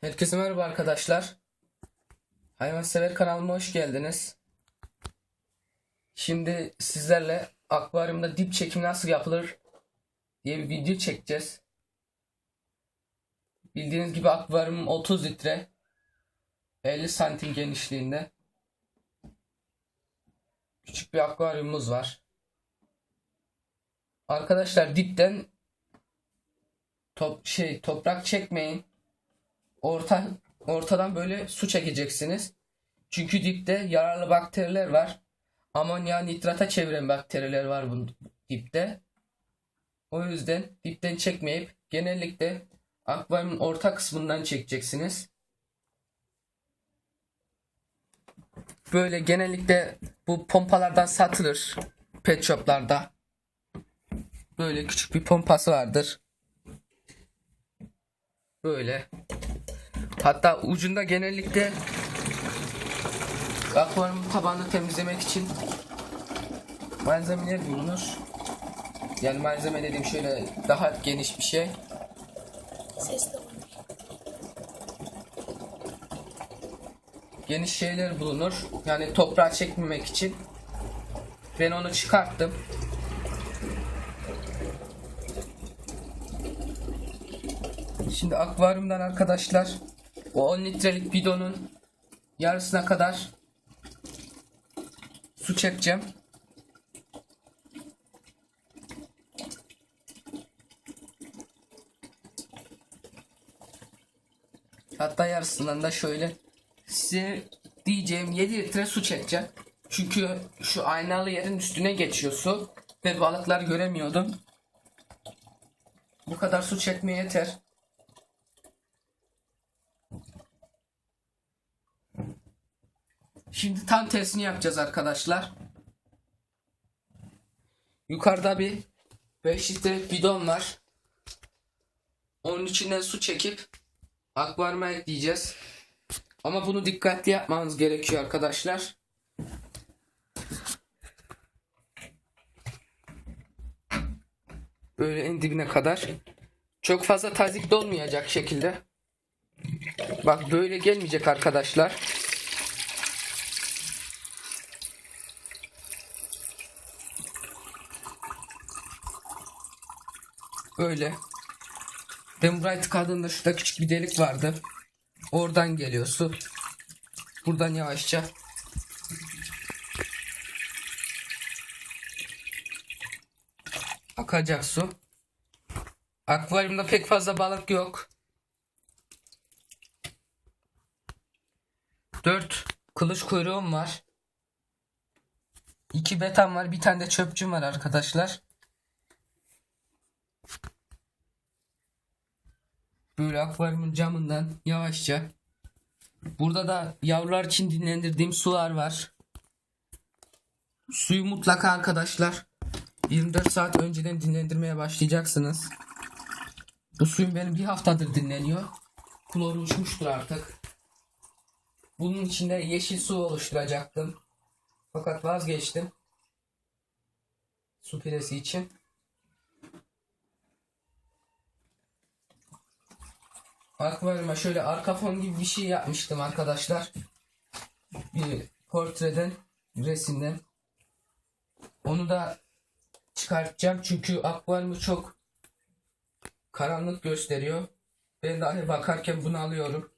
Herkese merhaba arkadaşlar. Hayvansever kanalıma hoş geldiniz. Şimdi sizlerle akvaryumda dip çekim nasıl yapılır diye bir video çekeceğiz. Bildiğiniz gibi akvaryum 30 litre 50 santim genişliğinde. Küçük bir akvaryumumuz var. Arkadaşlar dipten top şey toprak çekmeyin orta ortadan böyle su çekeceksiniz. Çünkü dipte yararlı bakteriler var. Amonya nitrata çeviren bakteriler var bu dipte. O yüzden dipten çekmeyip genellikle akvaryumun orta kısmından çekeceksiniz. Böyle genellikle bu pompalardan satılır pet shoplarda. Böyle küçük bir pompası vardır. Böyle. Hatta ucunda genellikle akvaryum tabanını temizlemek için malzemeler bulunur. Yani malzeme dediğim şöyle daha geniş bir şey. Geniş şeyler bulunur. Yani toprağı çekmemek için. Ben onu çıkarttım. Şimdi akvaryumdan arkadaşlar o 10 litrelik bidonun yarısına kadar su çekeceğim. Hatta yarısından da şöyle size diyeceğim 7 litre su çekeceğim. Çünkü şu aynalı yerin üstüne geçiyor su ve balıklar göremiyordum. Bu kadar su çekmeye yeter. Şimdi tam tersini yapacağız arkadaşlar. Yukarıda bir 5 litre bidon var. Onun içinden su çekip akvaryuma ekleyeceğiz. Ama bunu dikkatli yapmanız gerekiyor arkadaşlar. Böyle en dibine kadar. Çok fazla tazik dolmayacak şekilde. Bak böyle gelmeyecek arkadaşlar. Böyle. Ben burayı tıkadığımda şurada küçük bir delik vardı. Oradan geliyor su. Buradan yavaşça akacak su. Akvaryumda pek fazla balık yok. 4 kılıç kuyruğum var. 2 betam var. Bir tane de çöpçüm var arkadaşlar. Böyle akvaryumun camından yavaşça. Burada da yavrular için dinlendirdiğim sular var. Suyu mutlaka arkadaşlar 24 saat önceden dinlendirmeye başlayacaksınız. Bu suyum benim bir haftadır dinleniyor. Kloru uçmuştur artık. Bunun içinde yeşil su oluşturacaktım. Fakat vazgeçtim. Su piresi için. Akvaryuma şöyle arka fon gibi bir şey yapmıştım arkadaşlar. Bir portreden, resimden. Onu da çıkartacağım çünkü akvaryumu çok karanlık gösteriyor. Ben dahi bakarken bunu alıyorum.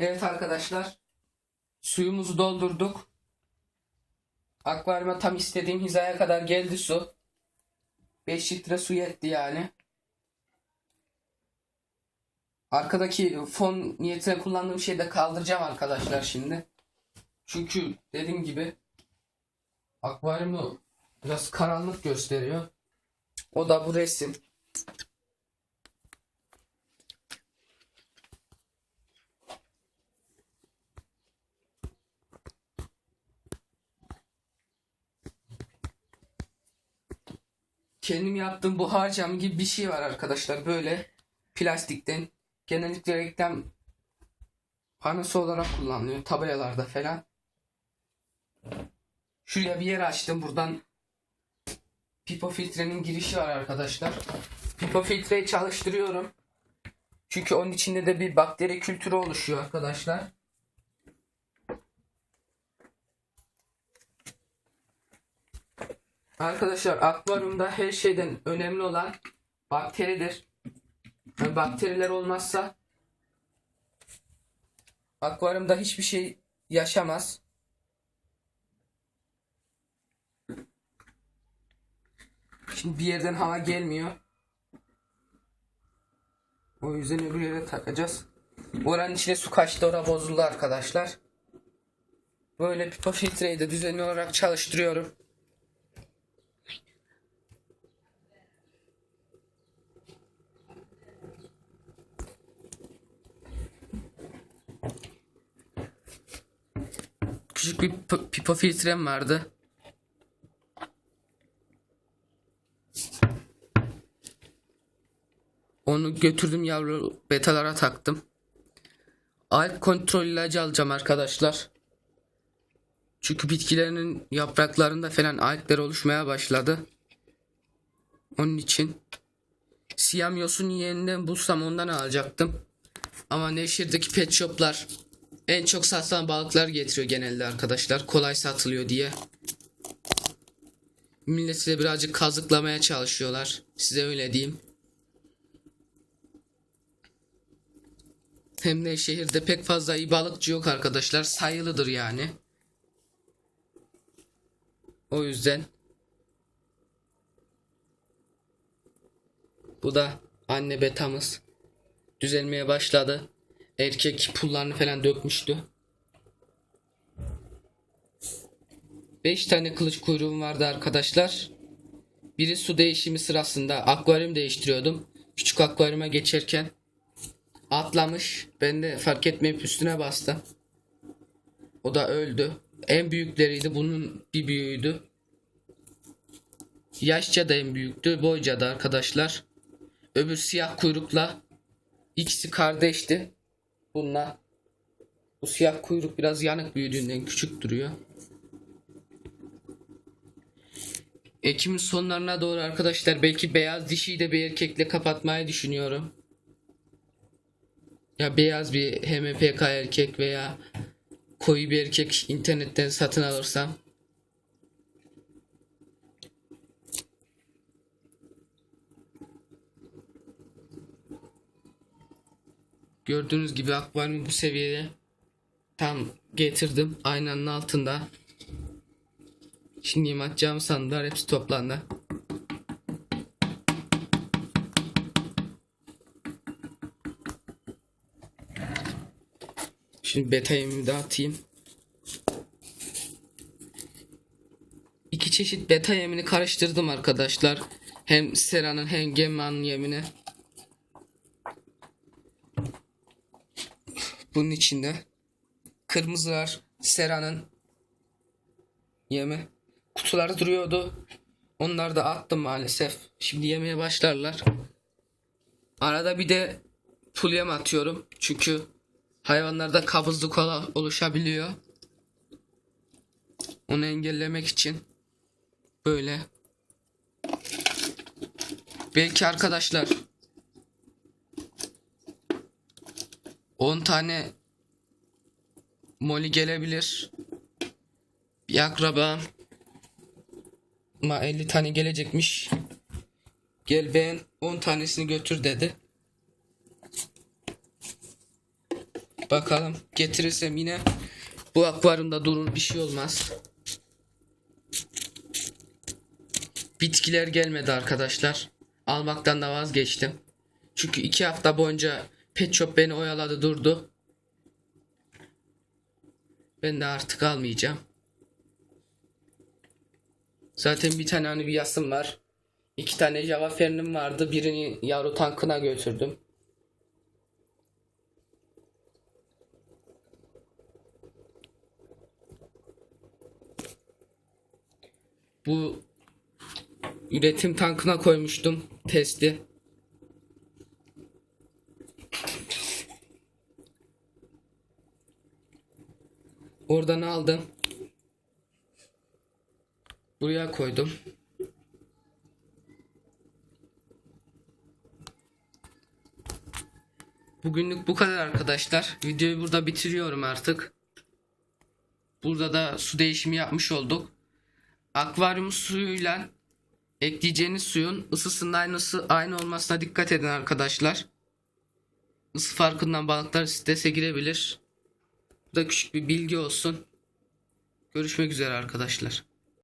Evet arkadaşlar. Suyumuzu doldurduk. Akvaryuma tam istediğim hizaya kadar geldi su. 5 litre su yetti yani. Arkadaki fon niyetine kullandığım şeyi de kaldıracağım arkadaşlar şimdi. Çünkü dediğim gibi akvaryumu biraz karanlık gösteriyor. O da bu resim. Kendim yaptığım buhar camı gibi bir şey var arkadaşlar. Böyle plastikten. Genellikle reklam panosu olarak kullanılıyor. Tabelalarda falan. Şuraya bir yer açtım. Buradan pipo filtrenin girişi var arkadaşlar. Pipo filtreyi çalıştırıyorum. Çünkü onun içinde de bir bakteri kültürü oluşuyor arkadaşlar. Arkadaşlar akvaryumda her şeyden önemli olan bakteridir. Yani bakteriler olmazsa akvaryumda hiçbir şey yaşamaz. Şimdi bir yerden hava gelmiyor. O yüzden öbür yere takacağız. Oranın içine su kaçtı. Ora bozuldu arkadaşlar. Böyle pipa filtreyi de düzenli olarak çalıştırıyorum. Küçük bir pipa filtrem vardı. Onu götürdüm yavru betalara taktım. Alp kontrol ilacı alacağım arkadaşlar. Çünkü bitkilerinin yapraklarında falan alpler oluşmaya başladı. Onun için Siyam yosun yeğeninden bulsam ondan alacaktım. Ama Nevşehir'deki pet shoplar en çok satılan balıklar getiriyor genelde arkadaşlar. Kolay satılıyor diye. Milleti de birazcık kazıklamaya çalışıyorlar. Size öyle diyeyim. Hem de şehirde pek fazla iyi balıkçı yok arkadaşlar. Sayılıdır yani. O yüzden bu da anne betamız düzelmeye başladı. Erkek pullarını falan dökmüştü. 5 tane kılıç kuyruğum vardı arkadaşlar. Biri su değişimi sırasında akvaryum değiştiriyordum. Küçük akvaryuma geçerken atlamış. Ben de fark etmeyip üstüne bastım. O da öldü. En büyükleriydi. Bunun bir büyüğüydü. Yaşça da en büyüktü. Boyca da arkadaşlar. Öbür siyah kuyrukla ikisi kardeşti. Bununla bu siyah kuyruk biraz yanık büyüdüğünden küçük duruyor. Ekim'in sonlarına doğru arkadaşlar belki beyaz dişiyi de bir erkekle kapatmayı düşünüyorum. Ya beyaz bir HMPK erkek veya koyu bir erkek internetten satın alırsam Gördüğünüz gibi akvaryumu bu seviyeye tam getirdim. Aynanın altında. Şimdi yem atacağım sandılar hepsi toplandı. Şimdi beta yemimi de atayım. İki çeşit beta yemini karıştırdım arkadaşlar. Hem Sera'nın hem Gemma'nın yemini. Bunun içinde kırmızılar Sera'nın yemi. Kutuları duruyordu. Onları da attım maalesef. Şimdi yemeye başlarlar. Arada bir de pul yem atıyorum. Çünkü hayvanlarda kabızlık oluşabiliyor. Onu engellemek için böyle. Belki arkadaşlar 10 tane moli gelebilir. Bir akraba ama 50 tane gelecekmiş. Gel ben 10 tanesini götür dedi. Bakalım getirirsem yine bu akvaryumda durur bir şey olmaz. Bitkiler gelmedi arkadaşlar. Almaktan da vazgeçtim. Çünkü iki hafta boyunca Pet Shop beni oyaladı durdu. Ben de artık almayacağım. Zaten bir tane hani bir yasım var. İki tane Java Fern'im vardı. Birini yavru tankına götürdüm. Bu üretim tankına koymuştum testi. Oradan aldım. Buraya koydum. Bugünlük bu kadar arkadaşlar. Videoyu burada bitiriyorum artık. Burada da su değişimi yapmış olduk. Akvaryum suyuyla ekleyeceğiniz suyun ısısının aynısı aynı olmasına dikkat edin arkadaşlar. Isı farkından balıklar strese girebilir. Bu da küçük bir bilgi olsun. Görüşmek üzere arkadaşlar.